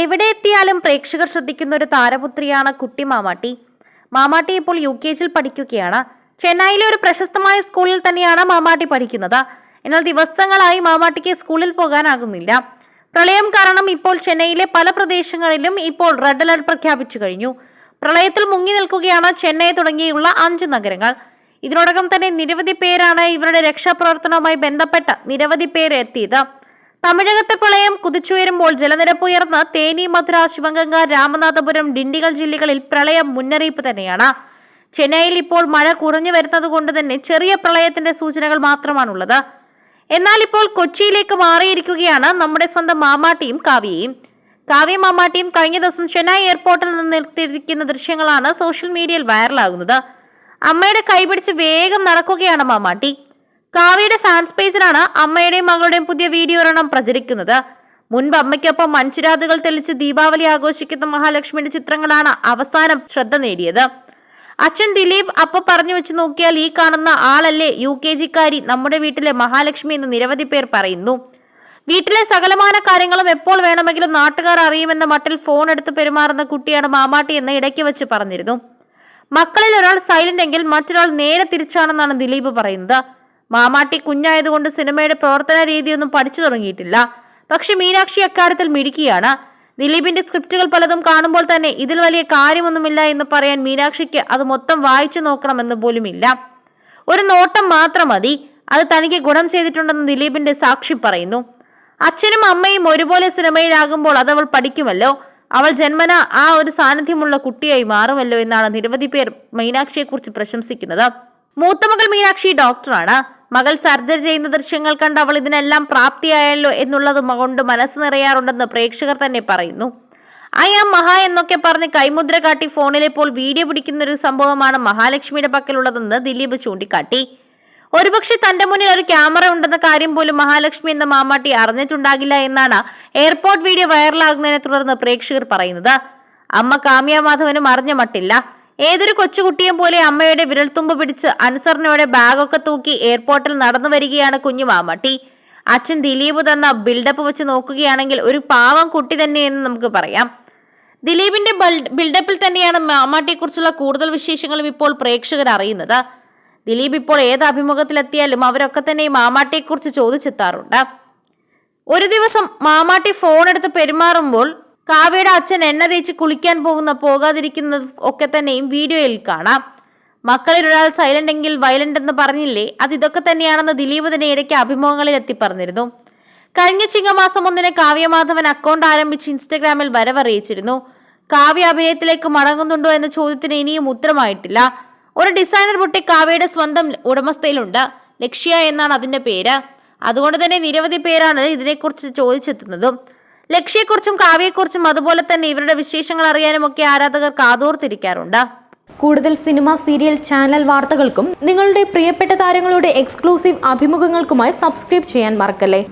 എവിടെ എത്തിയാലും പ്രേക്ഷകർ ശ്രദ്ധിക്കുന്ന ഒരു താരപുത്രിയാണ് കുട്ടി മാമാട്ടി. മാമാട്ടി ഇപ്പോൾ യു കെ ജിയിൽ പഠിക്കുകയാണ്. ചെന്നൈയിലെ ഒരു പ്രശസ്തമായ സ്കൂളിൽ തന്നെയാണ് മാമാട്ടി പഠിക്കുന്നത്. എന്നാൽ ദിവസങ്ങളായി മാമാട്ടിക്ക് സ്കൂളിൽ പോകാനാകുന്നില്ല. പ്രളയം കാരണം ഇപ്പോൾ ചെന്നൈയിലെ പല പ്രദേശങ്ങളിലും ഇപ്പോൾ റെഡ് അലർട്ട് പ്രഖ്യാപിച്ചു കഴിഞ്ഞു. പ്രളയത്തിൽ മുങ്ങി നിൽക്കുകയാണ് ചെന്നൈ തുടങ്ങിയുള്ള അഞ്ചു നഗരങ്ങൾ. ഇതിനോടകം തന്നെ നിരവധി പേരാണ് ഇവരുടെ രക്ഷാപ്രവർത്തനവുമായി ബന്ധപ്പെട്ട നിരവധി പേര് എത്തിയത്. തമിഴകത്തെ പ്രളയം കുതിച്ചുയരുമ്പോൾ ജലനിരപ്പ് ഉയർന്ന് തേനി മധുര ശിവഗംഗ രാമനാഥപുരം ഡിണ്ടിഗൽ ജില്ലകളിൽ പ്രളയം മുന്നറിയിപ്പ് തന്നെയാണ്. ചെന്നൈയിൽ ഇപ്പോൾ മഴ കുറഞ്ഞു വരുന്നത് കൊണ്ട് തന്നെ ചെറിയ പ്രളയത്തിന്റെ സൂചനകൾ മാത്രമാണുള്ളത്. എന്നാൽ ഇപ്പോൾ കൊച്ചിയിലേക്ക് മാറിയിരിക്കുകയാണ് നമ്മുടെ സ്വന്തം മാമാട്ടിയും കാവ്യയും. കാവ്യ മാമാട്ടിയും കഴിഞ്ഞ ദിവസം ചെന്നൈ എയർപോർട്ടിൽ നിന്ന് നിർത്തിയിരിക്കുന്ന ദൃശ്യങ്ങളാണ് സോഷ്യൽ മീഡിയയിൽ വൈറലാകുന്നത്. അമ്മയുടെ കൈപിടിച്ച് വേഗം നടക്കുകയാണ് മാമാട്ടി. കാവ്യയുടെ ഫാൻസ് പേജിലാണ് അമ്മയുടെയും മകളുടെയും പുതിയ വീഡിയോ ഒരെണ്ണം പ്രചരിക്കുന്നത്. മുൻപ് അമ്മയ്ക്കൊപ്പം മൺചിരാതുകൾ തെളിച്ച് ദീപാവലി ആഘോഷിക്കുന്ന മഹാലക്ഷ്മിയുടെ ചിത്രങ്ങളാണ് അവസാനം ശ്രദ്ധ നേടിയത്. അച്ഛൻ ദിലീപ് അപ്പൊ പറഞ്ഞു വെച്ച് നോക്കിയാൽ ഈ കാണുന്ന ആളല്ലേ യു കെ ജിക്കാരി നമ്മുടെ വീട്ടിലെ മഹാലക്ഷ്മി എന്ന് നിരവധി പേർ പറയുന്നു. വീട്ടിലെ സകലമാന കാര്യങ്ങളും എപ്പോൾ വേണമെങ്കിലും നാട്ടുകാർ അറിയുമെന്ന മട്ടിൽ ഫോൺ എടുത്ത് പെരുമാറുന്ന കുട്ടിയാണ് മാമാട്ടി എന്ന് ഇടയ്ക്ക് വെച്ച് പറഞ്ഞിരുന്നു. മക്കളിൽ ഒരാൾ സൈലന്റ് എങ്കിൽ മറ്റൊരാൾ നേരെ തിരിച്ചാണെന്നാണ് ദിലീപ് പറയുന്നത്. മാമാട്ടി കുഞ്ഞായതുകൊണ്ട് സിനിമയുടെ പ്രവർത്തന രീതിയൊന്നും പഠിച്ചു തുടങ്ങിയിട്ടില്ല. പക്ഷെ മീനാക്ഷി അക്കാര്യത്തിൽ മിടുക്കിയാണ്. ദിലീപിന്റെ സ്ക്രിപ്റ്റുകൾ പലതും കാണുമ്പോൾ തന്നെ ഇതിൽ വലിയ കാര്യമൊന്നുമില്ല എന്ന് പറയാൻ മീനാക്ഷിക്ക് അത് മൊത്തം വായിച്ചു നോക്കണമെന്ന് പോലുമില്ല. ഒരു നോട്ടം മാത്രം മതി. അത് തനിക്ക് ഗുണം ചെയ്തിട്ടുണ്ടെന്ന് ദിലീപിന്റെ സാക്ഷി പറയുന്നു. അച്ഛനും അമ്മയും ഒരുപോലെ സിനിമയിലാകുമ്പോൾ അത് അവൾ പഠിക്കുമല്ലോ. അവൾ ജന്മന ആ ഒരു സാന്നിധ്യമുള്ള കുട്ടിയായി മാറുമല്ലോ എന്നാണ് നിരവധി പേർ മീനാക്ഷിയെക്കുറിച്ച് പ്രശംസിക്കുന്നത്. മൂത്തമകൾ മീനാക്ഷി ഡോക്ടറാണ്. മകൾ സർജറി ചെയ്യുന്ന ദൃശ്യങ്ങൾ കണ്ട് അവൾ ഇതിനെല്ലാം പ്രാപ്തിയായല്ലോ എന്നുള്ളത് കൊണ്ട് മനസ്സ് നിറയാറുണ്ടെന്ന് പ്രേക്ഷകർ തന്നെ പറയുന്നു. ഐ ആം മഹാ എന്നൊക്കെ പറഞ്ഞ് കൈമുദ്ര കാട്ടി ഫോണിലിപ്പോൾ വീഡിയോ പിടിക്കുന്ന ഒരു സംഭവമാണ് മഹാലക്ഷ്മിയുടെ പക്കലുള്ളതെന്ന് ദിലീപ് ചൂണ്ടിക്കാട്ടി. ഒരുപക്ഷെ തന്റെ മുന്നിൽ ഒരു ക്യാമറ ഉണ്ടെന്ന കാര്യം പോലും മഹാലക്ഷ്മി എന്ന മാമാട്ടി അറിഞ്ഞിട്ടുണ്ടാകില്ല എന്നാണ് എയർപോർട്ട് വീഡിയോ വൈറലാകുന്നതിനെ തുടർന്ന് പ്രേക്ഷകർ പറയുന്നത്. അമ്മ കാമ്യ മാധവനും അറിഞ്ഞ മട്ടില്ല. ഏതൊരു കൊച്ചുകുട്ടിയും പോലെ അമ്മയുടെ വിരൽത്തുമ്പ് പിടിച്ച് അനുസരണയോടെ ബാഗൊക്കെ തൂക്കി എയർപോർട്ടിൽ നടന്നു വരികയാണ് കുഞ്ഞു മാമട്ടി അച്ഛൻ ദിലീപ് തന്ന ബിൽഡപ്പ് വെച്ച് നോക്കുകയാണെങ്കിൽ ഒരു പാവം കുട്ടി തന്നെയെന്ന് നമുക്ക് പറയാം. ദിലീപിന്റെ ബിൽഡപ്പിൽ തന്നെയാണ് മാമാട്ടിയെക്കുറിച്ചുള്ള കൂടുതൽ വിശേഷങ്ങളും ഇപ്പോൾ പ്രേക്ഷകർ അറിയുന്നത്. ദിലീപ് ഇപ്പോൾ ഏത് അഭിമുഖത്തിലെത്തിയാലും അവരൊക്കെ തന്നെ ഈ മാമാട്ടിയെക്കുറിച്ച് ചോദിച്ചെത്താറുണ്ട്. ഒരു ദിവസം മാമാട്ടി ഫോൺ എടുത്ത് പെരുമാറുമ്പോൾ കാവ്യയുടെ അച്ഛൻ എണ്ണ തേച്ച് കുളിക്കാൻ പോകുന്ന പോകാതിരിക്കുന്നത് ഒക്കെ തന്നെയും വീഡിയോയിൽ കാണാം. മക്കളിൽ ഒരാൾ സൈലന്റ് എങ്കിൽ വയലന്റ് എന്ന് പറഞ്ഞില്ലേ? അത് ഇതൊക്കെ തന്നെയാണെന്ന് ദിലീപ് തന്നെ ഇടയ്ക്ക് അഭിമുഖങ്ങളിൽ എത്തി പറഞ്ഞിരുന്നു കഴിഞ്ഞ ചിങ്ങമാസം ഒന്നിന് കാവ്യമാധവൻ അക്കൗണ്ട് ആരംഭിച്ച് ഇൻസ്റ്റഗ്രാമിൽ വരവറിയിച്ചിരുന്നു. കാവ്യ അഭിനയത്തിലേക്ക് മടങ്ങുന്നുണ്ടോ എന്ന ചോദ്യത്തിന് ഇനിയും ഉത്തരമായിട്ടില്ല. ഒരു ഡിസൈനർ പൊട്ടി കാവ്യയുടെ സ്വന്തം ഉടമസ്ഥയിലുണ്ട്. ലക്ഷ്യ എന്നാണ് അതിന്റെ പേര്. അതുകൊണ്ട് തന്നെ നിരവധി പേരാണ് ഇതിനെക്കുറിച്ച് ചോദിച്ചെത്തുന്നതും. ലക്ഷ്യയെക്കുറിച്ചും കാവ്യയെക്കുറിച്ചും അതുപോലെ തന്നെ ഇവരുടെ വിശേഷങ്ങൾ അറിയാനും ഒക്കെ ആരാധകർ കാതോർത്തിരിക്കാറുണ്ട്. കൂടുതൽ സിനിമ സീരിയൽ ചാനൽ വാർത്തകൾക്കും നിങ്ങളുടെ പ്രിയപ്പെട്ട താരങ്ങളുടെ എക്സ്ക്ലൂസീവ് അഭിമുഖങ്ങൾക്കുമായി സബ്സ്ക്രൈബ് ചെയ്യാൻ മറക്കല്ലേ?